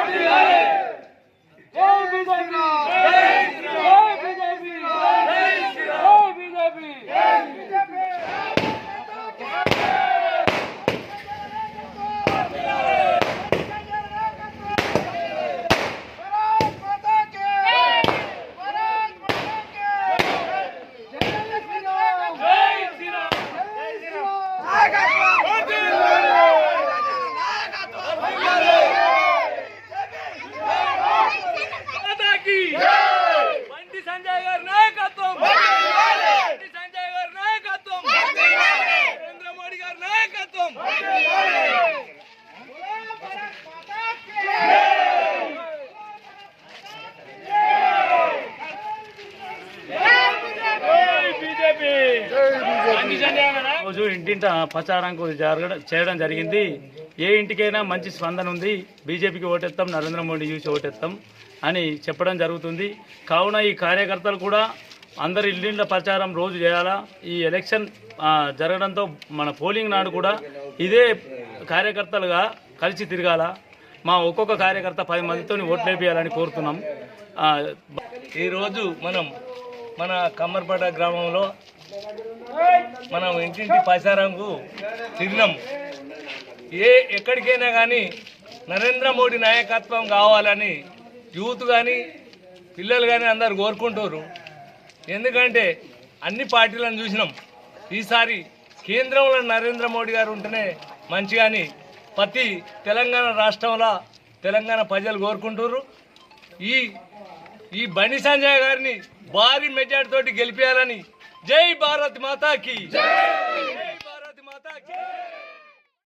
జై బీజేపీ జై బీజేపీ జై బీజేపీ బండి సంజయ్ గారి నాయకత్వం బండి సంజయ్ గారి నాయకత్వం నరేంద్ర మోడీ గారి నాయకత్వం. రోజు ఇంటింట ప్రచారం చేయడం జరిగింది. ఏ ఇంటికైనా మంచి స్పందన ఉంది. బీజేపీకి ఓటెత్తాం నరేంద్ర మోడీ చూసి ఓటేస్తాం అని చెప్పడం జరుగుతుంది. కావున ఈ కార్యకర్తలు కూడా అందరు ఇల్లిండ్ల ప్రచారం రోజు చేయాలా? ఈ ఎలక్షన్ జరగడంతో మన పోలింగ్ నాడు కూడా ఇదే కార్యకర్తలుగా కలిసి తిరగాల? మా ఒక్కొక్క కార్యకర్త పది మందితో ఓట్లు వేయాలని కోరుతున్నాం. ఈరోజు మనం మన కమ్మర్పేట గ్రామంలో మనం ఇంటింటి ప్రచారంకు తిరిగినాం. ఏ ఎక్కడికైనా కానీ నరేంద్ర మోడీ నాయకత్వం కావాలని యూత్ కానీ పిల్లలు కానీ అందరు కోరుకుంటారు ఎందుకంటే అన్ని పార్టీలను చూసినాం. ఈసారి కేంద్రంలో నరేంద్ర మోడీ గారు ఉంటేనే మంచిగాని ప్రతి తెలంగాణ రాష్ట్రంలో తెలంగాణ ప్రజలు కోరుకుంటున్నారు ఈ ఈ బండి సంజయ్ గారిని భారీ మెజార్టీతోటి గెలిపేయాలని జై భారత్ మాతాకి. జై భారత్ మాతాకి.